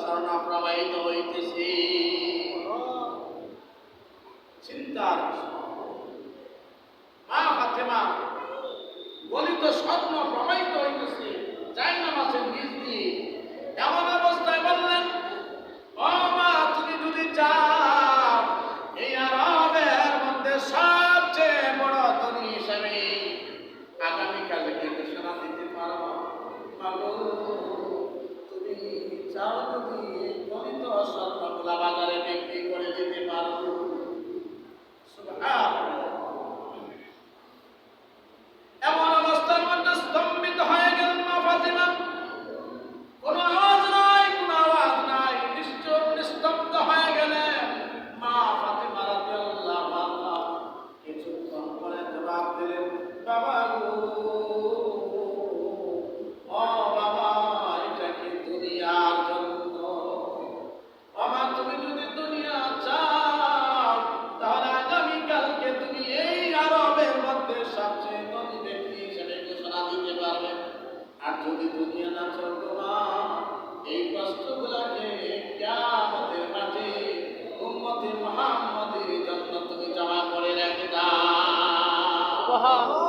ঝর্ণা প্রবাহিত হইতেছে। চিন্তার মা ফাতেমা বলিত স্বপ্ন প্রবাহিত হইতেছে। যাই নাম আছেন নিজ দিয়ে এমন মোহাম্মদের জন্ম তুমি জমা করে রেখে দাও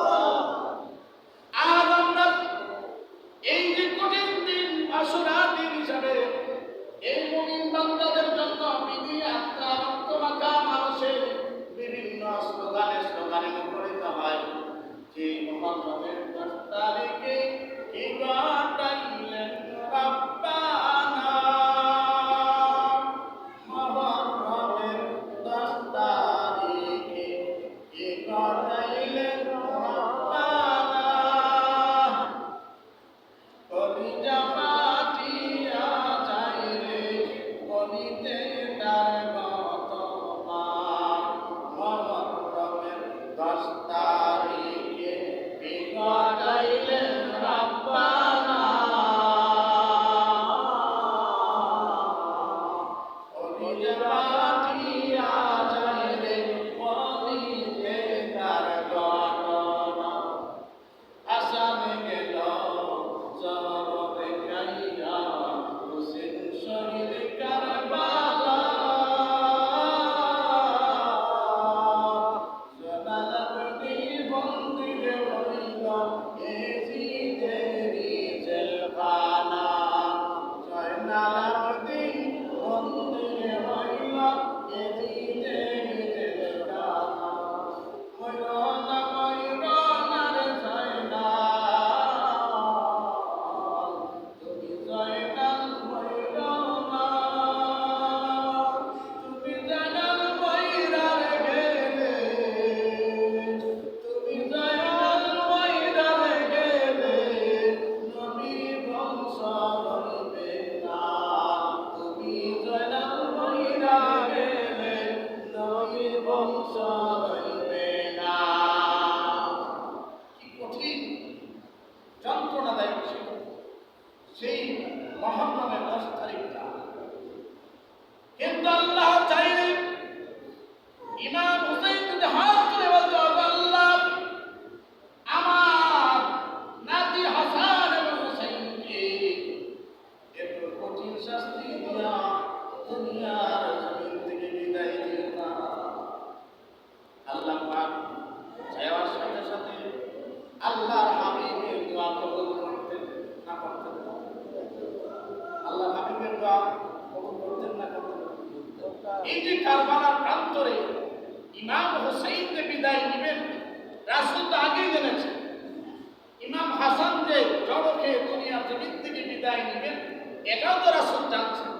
তো রাসুল জানছেন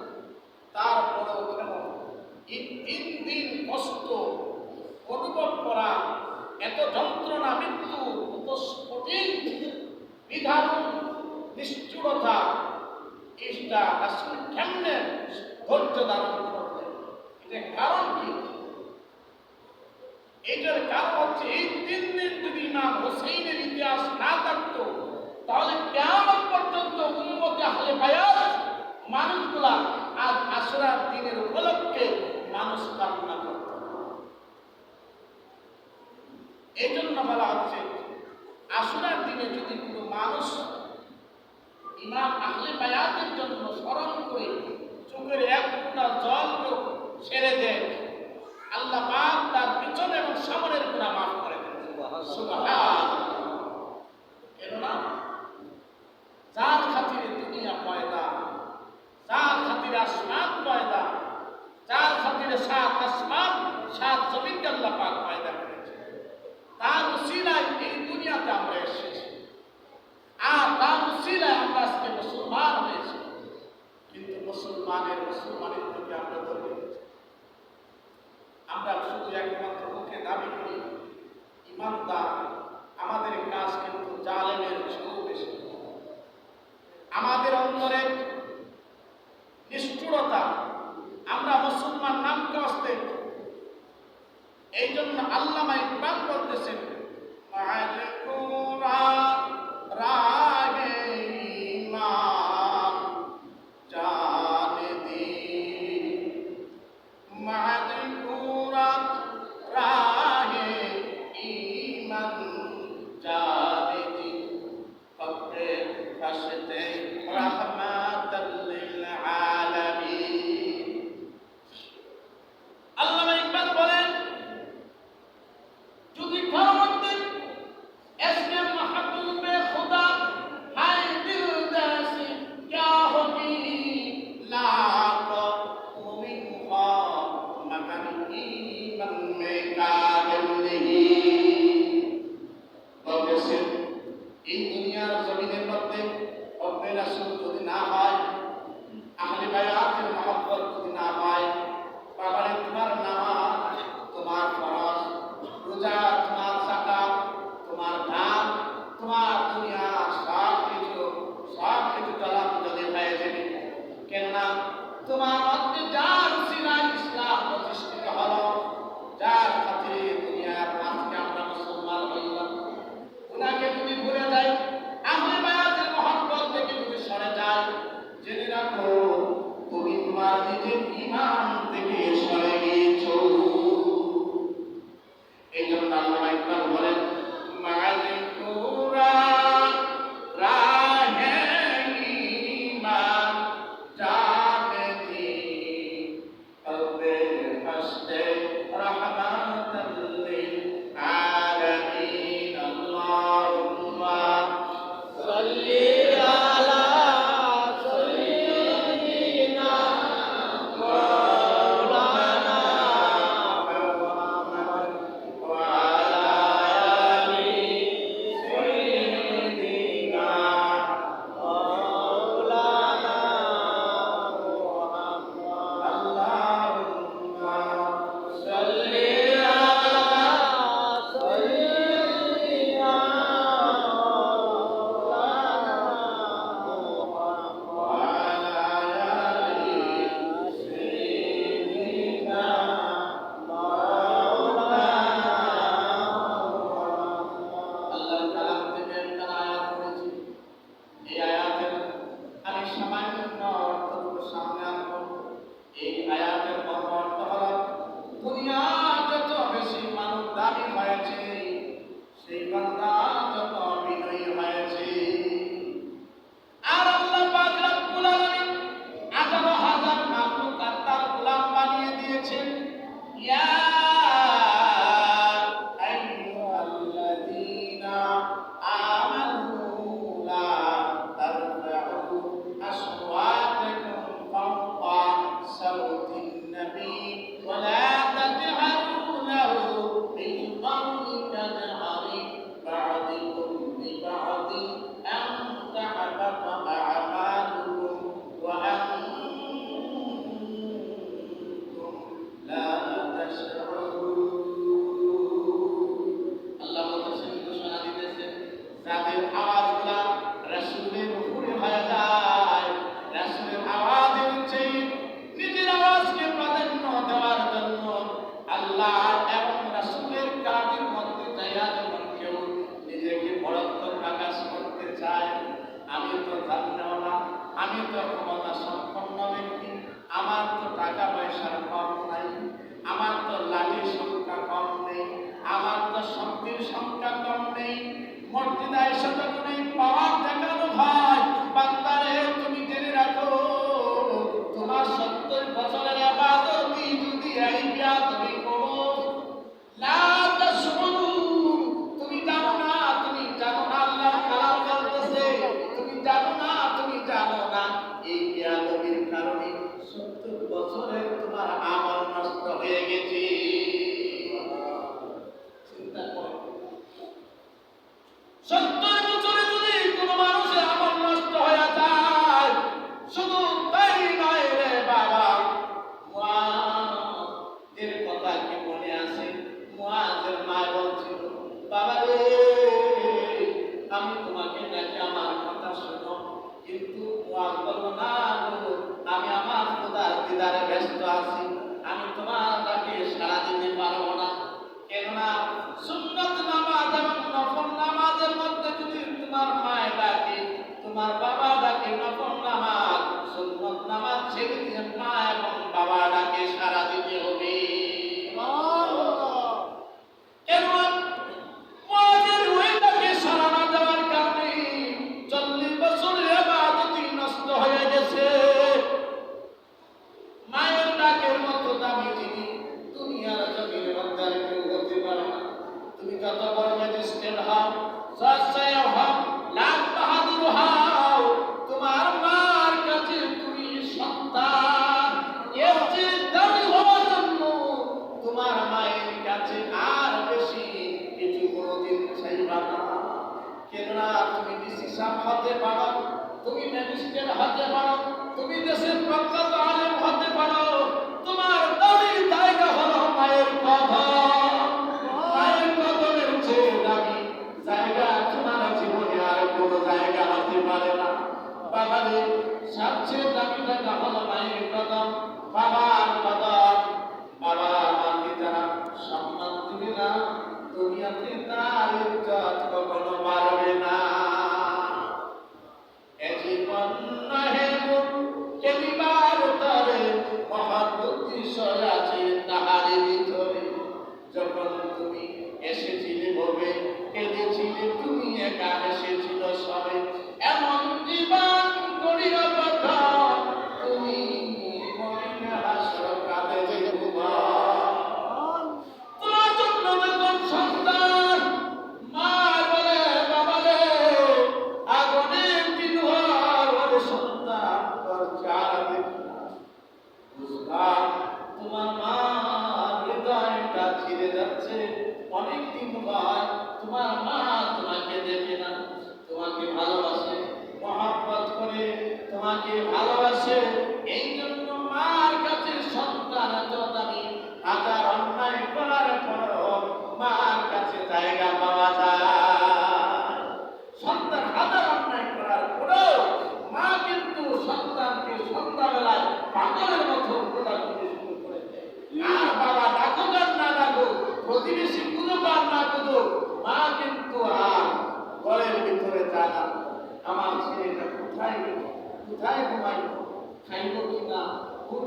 তারপরেও কেন তিন দিন কষ্ট অনুভব করা, এত যন্ত্রণা, মৃত্যু কত কঠিন বিধান নিষ্ঠুরতা এটা রাসুল কেমনে ধৈর্য ধারণ করবে এটা কারণ কি? এটার কারণ হচ্ছে এই আশুরার দিনের উপলক্ষে মানুষ কামনা করত এই জন্য বলা হচ্ছে আসুরার দিনে যদি কোনো মানুষ ইমাম আহলে বায়াতের জন্য স্মরণ করে চোখের এক ফুটা জল জলকেও ছেড়ে দেয়, আল্লাহ পাক তার পিছনে একমাত্র মুখে দাবি করি, ইমানদার আমাদের কাজ কিন্তু জালেমের বেশি। আমাদের অন্তরে নিষ্ঠুরতা, আমরা মুসলমান নাম আসতে এই জন্য আল্লামা ইকবাল বলতেছেন তোমার মধ্যে যা তাদের আওয়াজগুলা রাসুলের উপরে হয়ে যায়। রাসুলের আওয়াজ হচ্ছে নিজের আওয়াজকে প্রাধান্য দেওয়ার জন্য। আল্লাহ এবং রাসুলের কাজের মধ্যে যাইয়া যখন কেউ নিজেকে বরত্ব প্রকাশ করতে চায়, আমি তো জানলেওয়ালা আমি তো ক্ষমতা সম্পন্ন ব্যক্তি, আমার তো টাকা পয়সার কম নাই, আমার তো লালির সংখ্যা কম নেই, আমার তো শক্তির সংখ্যা কম নেই মর্যাদা এসে যখন এই পাওয়ার দেখা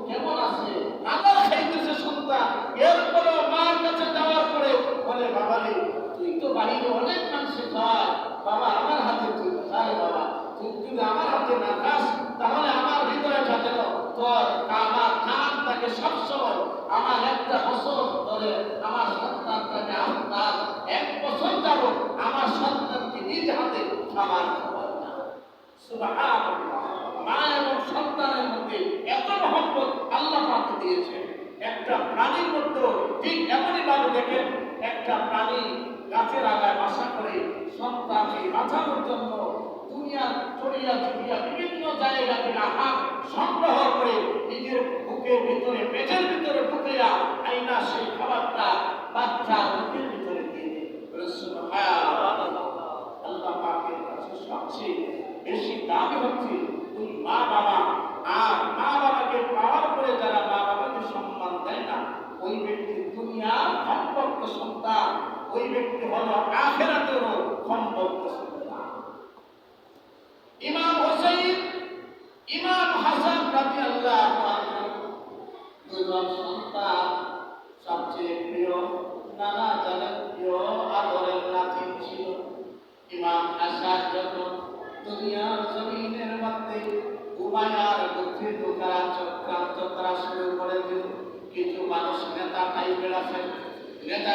কেমন আছে? কাদা খাইতেছে সন্তান এরপরে মার কাছে যাওয়ার পরে বলে বাবা রে তুই তো বাড়িতে অনেক মানুষে বাবা, আমার হাতে তুই বাবা, তুই যদি আমার হাতে না তাহলে আমার ভিতরে থাকে তোর আমার কান তাকে সবসময়। আমার একটা বছর ধরে আমার সন্তানটাকে আপনার এক বছর আমার সন্তানকে নিজ হাতে আমার খাবার সুবাহ আল্লাহ পাকে দিয়েছে। একটা প্রাণীর মধ্যে ঠিক এমনই ভাবে দেখেন, একটা প্রাণী গাছের আগায় বাসা করে সন্তানকে বাঁচানোর জন্য দুনিয়া চড়িয়া চড়িয়া বিভিন্ন জায়গা থেকে আহার সংগ্রহ করে নিজের বুকের ভিতরে, পেটের ভিতরে ঢুকিয়া আইনা সেই খাবারটা বাচ্চা বুকের ভিতরে দিয়ে আল্লাহ পাকের কাছে সবচেয়ে বেশি দামি হচ্ছে ওই মা বাবা আর মা বাবা কোনো আখেরাতেও সম্ভব ইমাম হোসেন ইমাম হাসান রাজি আল্লাহ দুজন সন্তান, সবচেয়ে প্রিয়, নানা জানেন প্রিয়, আদরের নাতি ছিল। ইমাম হাসান যখন দুনিয়ার জমিনের মধ্যে উমায়ার বুদ্ধি ঢোকারা চক্রান্ত করা শুরু করে দিল। কিছু মানুষ নেতা টাইপের আছেন। নেতা